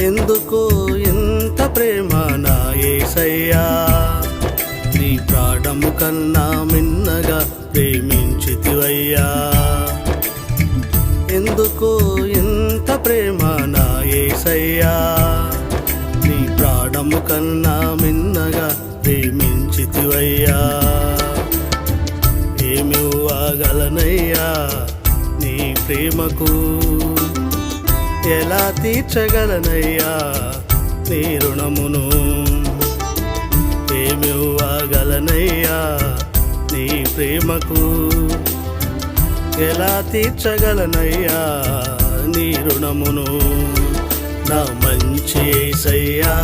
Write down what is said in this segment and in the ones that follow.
ఎందుకు ఇంత ప్రేమ నా ఏసయ్యా? నీ ప్రాణము కన్నా మిన్నగా ప్రేమించితివయ్యా. ఎందుకు ఇంత ప్రేమ నా ఏసయ్యా? నీ ప్రాణము కన్నా మిన్నగా ప్రేమించితివయ్యా. ఏమివ్వగలనయ్యా నీ ప్రేమకు? ఎలా తీర్చగలనయ్యా నీ రుణమును? ఏమివ్వగలనయ్యా నీ ప్రేమకు? ఎలా తీర్చగలనయ్యా నీ రుణమును? నా మంచి ఏసయ్యా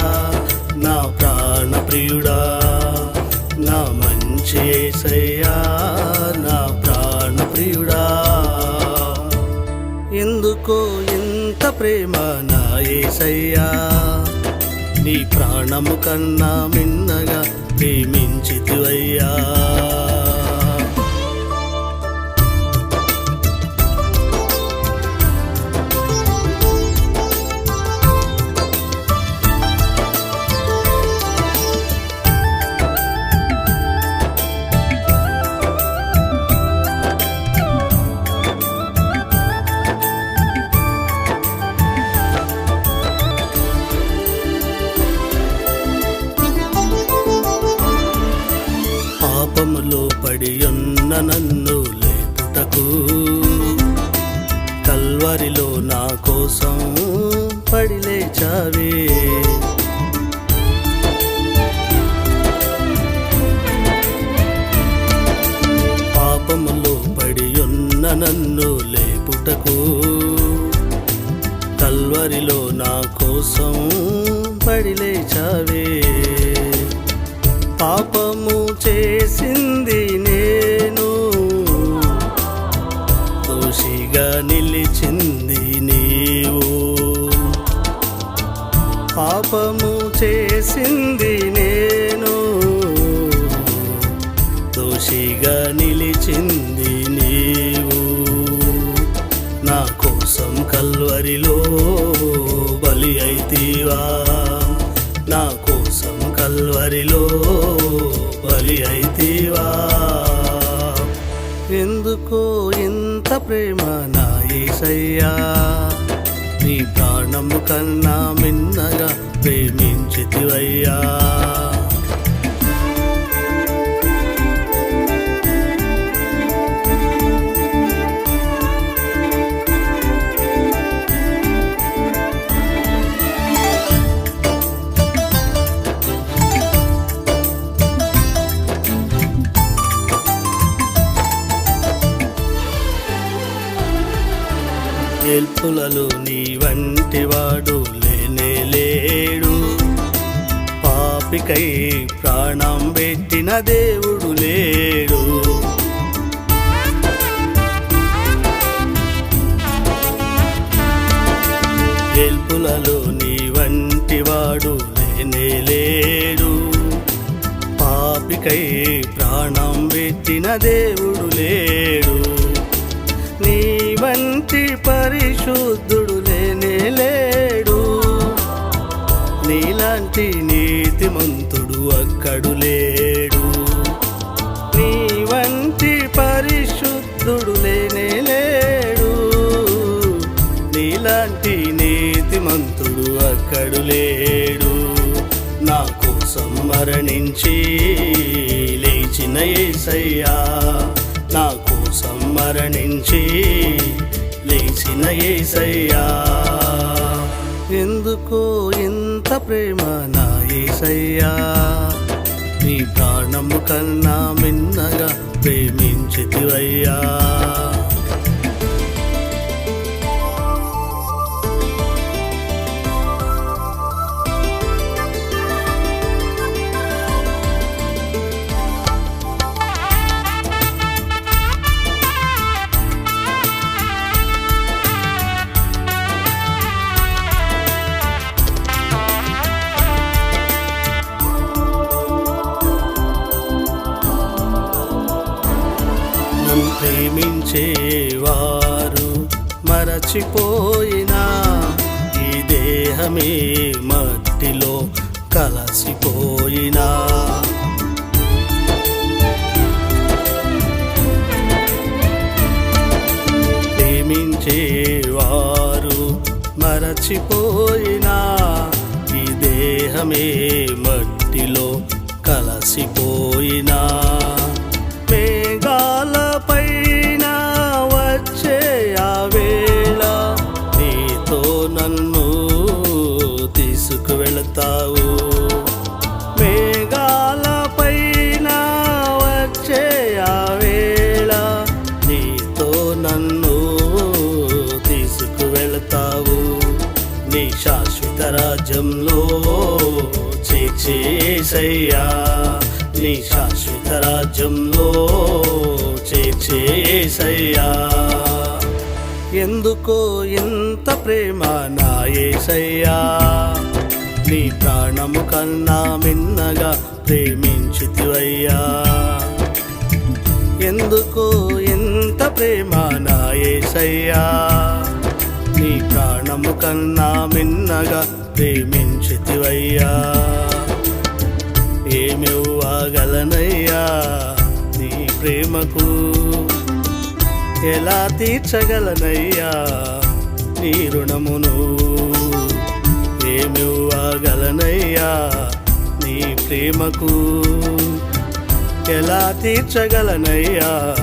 నా ప్రాణప్రియుడా నా మంచి ఏసయ్యా నా ప్రాణప్రియుడా. ఎందుకో ప్రేమ నా ఏసయ్యా. నీ ప్రాణము కన్నా మిన్నగా ప్రేమించితువయ్యా. నన్ను లేపుటకు కల్వరిలో నా కోసం పడి లేచావే. పాపములో పడి ఉన్న నన్ను లేపుటకు కల్వరిలో నా కోసం పడి లేచావే. పాపము చేసింది నేను. దోషిగా నిలిచింది నీవు. పాపము చేసింది నేను. దోషిగా నిలిచింది నీవు. నా కోసం కల్వరిలో బలి అయితీవా? నా కోసం కల్వరిలో బలి అయితీవా? ఎందుకో ఇంత ప్రేమ నా ఏసయ్యా. నీ ప్రాణము కన్నా ఏల్పులలో నీ వంటి వాడు లేనే లేడు. పాపికై ప్రాణం పెట్టిన దేవుడు లేడు. ఏల్పులలో నీ వంటి వాడు లేనే లేడు. పాపికై ప్రాణం పెట్టిన దేవుడు లేడు. వంటి పరిశుద్ధుడు లేనే లేడు. నీలాంటి నీతిమంతుడు అక్కడు లేడు. నీ వంటి పరిశుద్ధుడు లేనే లేడు. నీలాంటి నీతిమంతుడు అక్కడు లేడు. నా కోసం మరణించి లేచిన ఏసయ్యా. నుంచి లేచిన ఏసయ్యా. ఎందుకో ఇంత ప్రేమ నా ఏసయ్యా. నీ ప్రాణము కన్నా మిన్నగా ప్రేమించితివయ్యా. ప్రేమించేవారు మరచిపోయినా ఈ దేహమే మట్టిలో కలసిపోయినా. ప్రేమించేవారు మరచిపోయినా ఈ దేహమే మట్టిలో కలసిపోయినా. చేర్చేసయ్యా నీ శాశ్వత రాజ్యంలో చేర్చేసయ్యా ఎందుకో ఇంత ప్రేమ నా నీ ప్రాణము కన్నా మిన్నగా ప్రేమించుతివయ్యా. ఎందుకో ఇంత ప్రేమ నా నీ ప్రాణము కన్నా మిన్నగా ప్రేమించుతివయ్యా. ఏమివ్వగలనయ్యా? నీ ప్రేమకు ఎలా తీర్చగలనయ్యా? నీ రుణమును ఏమివ్వగలనయ్యా? నీ ప్రేమకు ఎలా తీర్చగలనయ్యా?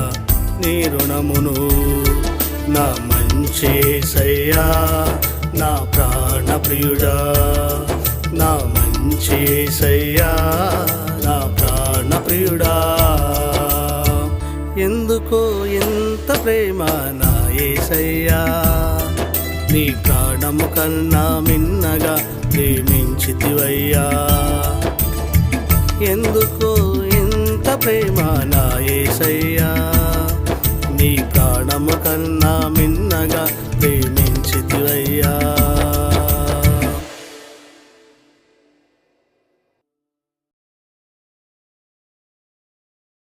నీ రుణమును నా మంచేసయ్యా. నా ప్రాణప్రియుడా నా చేసయ్యా నా ప్రాణ ప్రియుడా. ఎందుకో ఎంత ప్రేమ నా ఏసయ్యా. నీ ప్రాణము కన్నా మిన్నగా ప్రేమించితివయ్యా. ఎందుకో ఎంత ప్రేమ నా ఏసయ్యా. నీ ప్రాణము కన్నా మిన్నగా